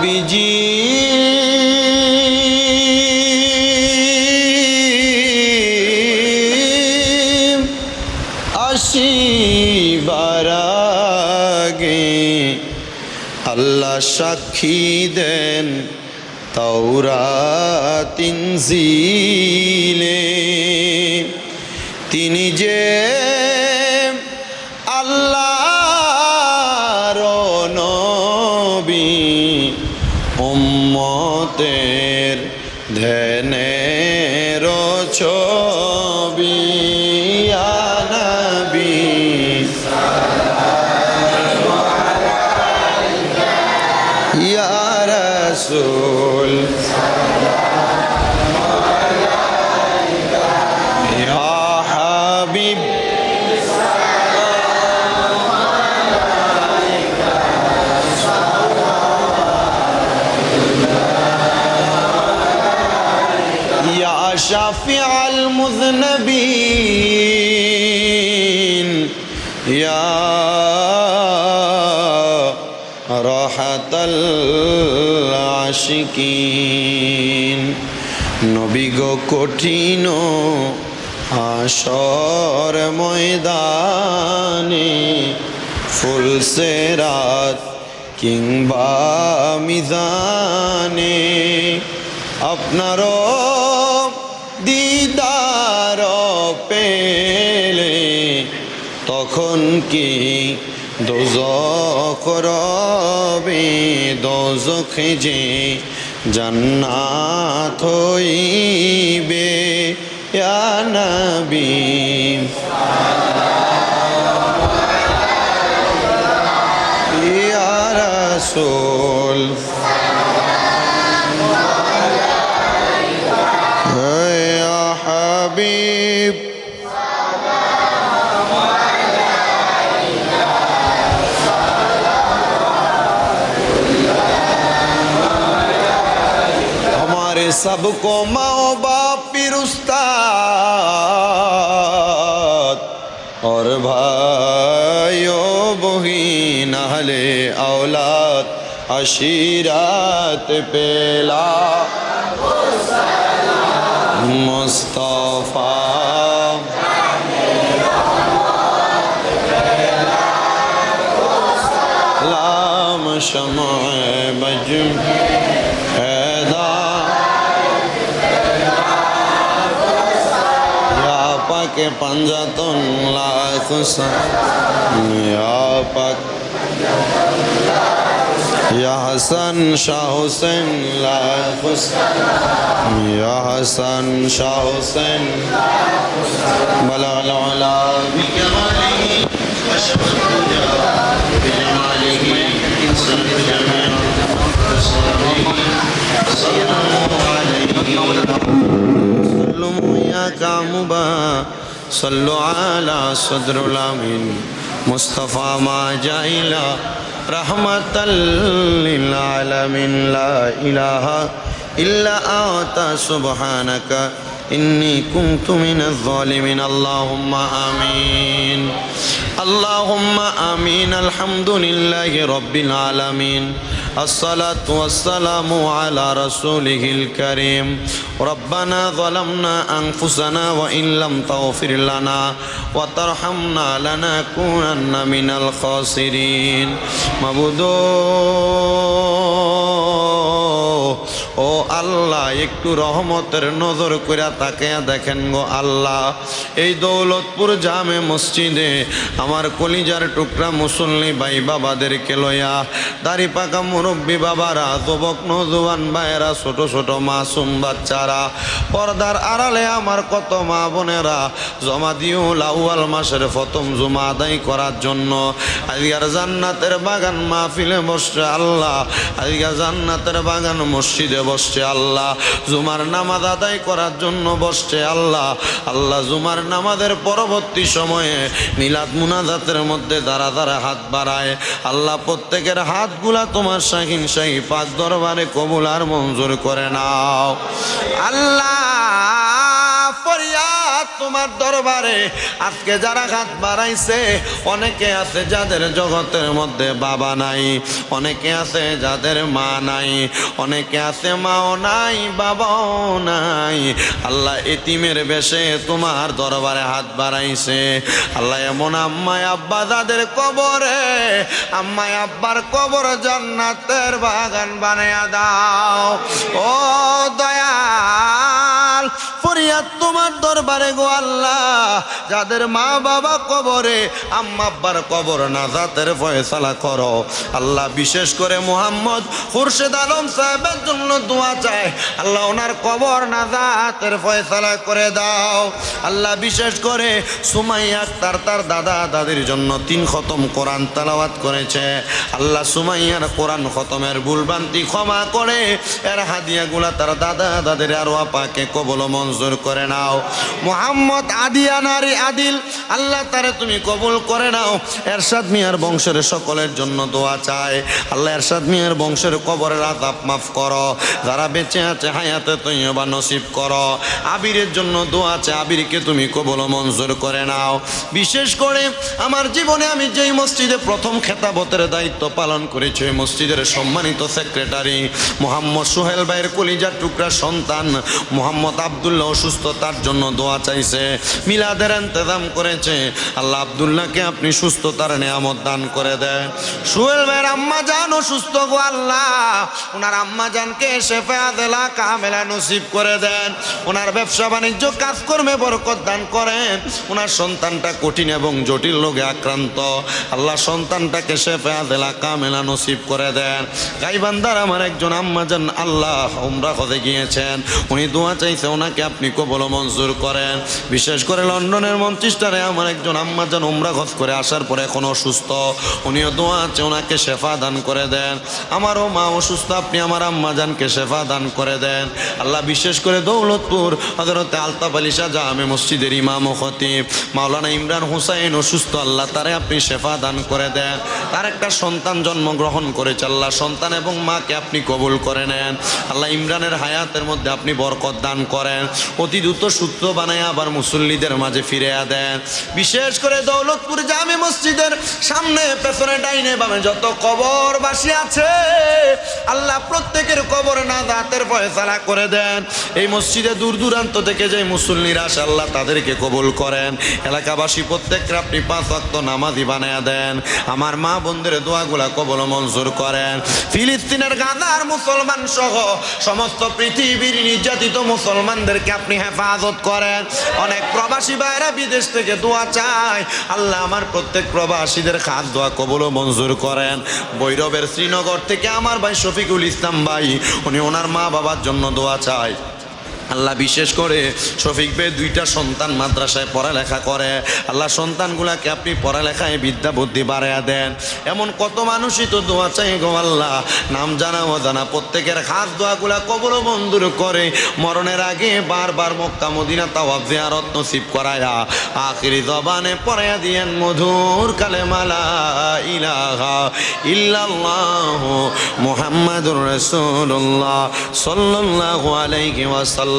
নবীজি। আসিবার আগে আল্লাহ সাক্ষী দেন তাওরা তিনজিলে তিনি যে উম্মতের ধ্যানের ছবি شافع المذنبين يا راحة العاشقين নবী গো কঠিন আসর ময়দানে ফুলসে রাত কিংবা মিজানে আপনারও পেলে তখন কি দোজখ রবে? দোজখে যে জান্নাত হইবে ইয়া নবী। ইয়া রাসূল। سب کو ماں باپ پھر استاد اور بھائیو بہین اہل اولاد عشیرات پیلا۔ مصطفیٰ۔ لام شمع بجم के पंजा पाक या यहासन शाह हुसैन ला हुसैन या हसन शाह हुसैन। बला लौला भी कमाली का मुबारक। صلوا عليه سلموا يا كعمبا صلوا على صدر الامين مصطفى ما جاء رحمة للعالمين لا إله إلا أنت سبحانك إني كنت من الظالمين اللهم آمين اللهم آمين الحمد لله رب العالمين الصلاة والسلام على رسوله الكريم ربنا ظلمنا أنفسنا وإن لم تغفر لنا وترحمنا لنكونن من الخاسرين مبدون ও আল্লাহ, একটু রহমতের নজর করে তাকে দেখেন গো আল্লাহ। এই দৌলতপুর জামে মসজিদে আমার কলিজার টুকরা মুসল্লি ভাই বাবাদেরকে লইয়া, দাড়ি পাকা মুরব্বী বাবারা, যুবক নজুয়ান ভাইয়েরা, ছোট ছোট মাসুম বাচ্চারা, পর্দার আড়ালে আমার কত মা বোনেরা, জমা দিও লাউয়াল মাসের প্রথম জমা আদায় করার জন্য। আজকের জান্নাতের বাগান মাহফিলে বসছে আল্লাহ। আজকে জান্নাতের বাগান মসজিদে বসছে আল্লাহ। জুমার নামাজ আদায় করার জন্য বসছে আল্লাহ। আল্লাহ জুমার নামাজের পরবর্তী সময়ে মিলাদ মুনাজাতের মধ্যে দাঁড়া দাঁড়া হাত বাড়ায়। আল্লাহ প্রত্যেকের হাতগুলা তোমার শাহিন শাহী পাঁচ দরবারে কবুল আর মঞ্জুর করে নাও। আল্লাহ তোমার দরবারে। আজকে যারা হাত বাড়াইছে, অনেকে আছে যাদের জগতের মধ্যে বাবা নাই, অনেকে আছে যাদের মা নাই, অনেকে আছে মাও নাই, বাবাও নাই। আল্লাহ এতিমের বেশে তোমার দরবারে হাত বাড়াইছে। আল্লাহ এমন আম্মায় আব্বা যাদের কবরে, আম্মায় আব্বার কবর জান্নাতের বাগান বানায়া দাও। ও দয়াল ফরিয়াদ তোমার দরবারে গো আল্লাহ। যাদের মা বাবা কবরে, আম্মা আব্বার কবর না জাতের ফয়সালা করো। আল্লাহ বিশেষ করে মোহাম্মদ খুরশেদ আলম সাহেবের জন্য দোয়া চায়, আল্লাহ ওনার কবর না জাতের ফয়সালা করে দাও। আল্লাহ বিশেষ করে সুমাইয়া আক্তার, তার দাদা দাদির জন্য তিন খতম কোরআন তালাওয়াত করেছে। আল্লাহ সুমাইয়ার কোরআন খতমের ভুলবান্তি ক্ষমা করে, এর হাদিয়াগুলা তার দাদা দাদের আরও আপাকে কবল মঞ্জুর করে নাও। মোহাম্মদ আদিয়া নারী আদিল, আল্লাহ তারে তুমি কবুল করে নাও। এরশাদ মিয়ার বংশের সকলের জন্য দোয়া চায় আল্লাহ এরশাদ মিয়ার বংশের কবরের আতাপ মাফ করো। যারা বেঁচে আছে, হায়াতে তৈবা নসিব করো। আবিরের জন্য দোয়া আছে আবিরকে তুমি কবল মঞ্জুর করে নাও। বিশেষ করে আমার জীবনে আমি যেই মসজিদে প্রথম খেতাবতের দায়িত্ব পালন করেছি, ওই মসজিদের সম্মানিত সেক্রেটারি মোহাম্মদ সোহেল ভাইয়ের কলিজার টুকরা সন্তান মোহাম্মদ আবদুল্লাহ অসুস্থতার জন্য দোয়া চাইছে। মিলাদের ইন্তজাম করেছে। আল্লাহ আবদুল্লাহকে আপনি সুস্থতার নিয়ামত দান করে দেন। সোহেল ভাইয়ের আম্মা জান অসুস্থ গো আল্লাহ। ওনার আম্মা জানকে শেফা দেলা কামেলা নসিব করে দেন। ওনার ব্যবসা বাণিজ্য, কাজকর্মে বরকত দান করেন। ওনার সন্তানটা কঠিন এবং জটিল রোগে আক্রান্ত। আল্লাহ সন্তানটাকে শেফা দেলা কামেলা নসিব করে দেন। গাইবান্দার আমার একজন আম্মা জান আল্লাহ, উমরা হতে গিয়েছেন। উনি দোয়া চাইছে ওনাকে আপনি কবল মঞ্জুর করেন। বিশেষ করে লন্ডনের মঞ্চিস্টারে আমার একজন আম্মা যান উমরা খত করে আসার পরে এখন অসুস্থ। উনিও দোয়া আছে ওনাকে শেফা দান করে দেন। আমারও মা অসুস্থ, আপনি আমার আম্মা জানকে শেফা দান করে দেন। আল্লাহ বিশেষ করে দৌলতপুর হজরতে আলতাফ আলী শাহ জামে মসজিদের ইমাম ও খতিব। মাওলানা ইমরান হুসাইন অসুস্থ, আল্লাহ তারে আপনি শেফা দান করে দেন। তার একটা সন্তান জন্মগ্রহণ করেছে, আল্লাহ সন্তান এবং মাকে আপনি কবুল করে নেন। আল্লাহ ইমরানের হায়াতের মধ্যে আপনি বরকত দান করেন। অতি দ্রুত সূত্র বানায় আবার মুসল্লিদের মাঝে ফিরে দেন। বিশেষ করে দৌলতপুর জামে মসজিদের সামনে, পেছনে, ডাইনে, বামে যত কবর বাসি আছে, আল্লাহ প্রত্যেকের কবর না দাঁতের ফয়সালা করে দেন। এই মসজিদে দূর দূরান্ত থেকে যে মুসল্লিরা আসে, আল্লাহ তাদেরকে কবুল করেন। এলাকাবাসী প্রত্যেককে আপনি পাঁচ ওয়াক্ত নামাজি বানায়া দেন। আমার মা বোনদের দোয়াগুলা কবল মঞ্জুর করেন। ফিলিস্তিনের গাদার মুসলমান সহ সমস্ত পৃথিবীর নির্যাতিত মুসলমানদেরকে আপনি হেফাজত করেন। অনেক প্রবাসী ভাইরা বিদেশ থেকে দোয়া চায়। আল্লাহ আমার প্রত্যেক প্রবাসীদের খাস দোয়া কবল মঞ্জুর করেন। বৈরবের শ্রীনগর থেকে আমার ভাই শফিকুল ইসলাম ভাই, উনি ওনার মা বাবার জন্য দোয়া চায়। আল্লাহ বিশেষ করে শফিক ভাই দুইটা সন্তান মাদ্রাসায় পড়ালেখা করে। আল্লাহ সন্তানগুলাকে আপনি পড়ালেখায় বিদ্যা বুদ্ধি বাড়াইয়া দেন। এমন কত মানুষই তো দোয়া চাই গো আল্লাহ। নাম জানা অজানা প্রত্যেকের খাস দোয়াগুলা কবর বন্ধুর করে। মরণের আগে বারবার মক্কা, মদিনা তাওয়াব জিয়ারত নসিব করায়া। আখিরি জবানে পড়াইয়া দিয়েন মধুর কালে মালা ইলাহা ইল্লাল্লাহ মুহাম্মাদুর রাসূলুল্লাহ সাল্লাল্লাহু আলাইহি ওয়াসাল্লাম।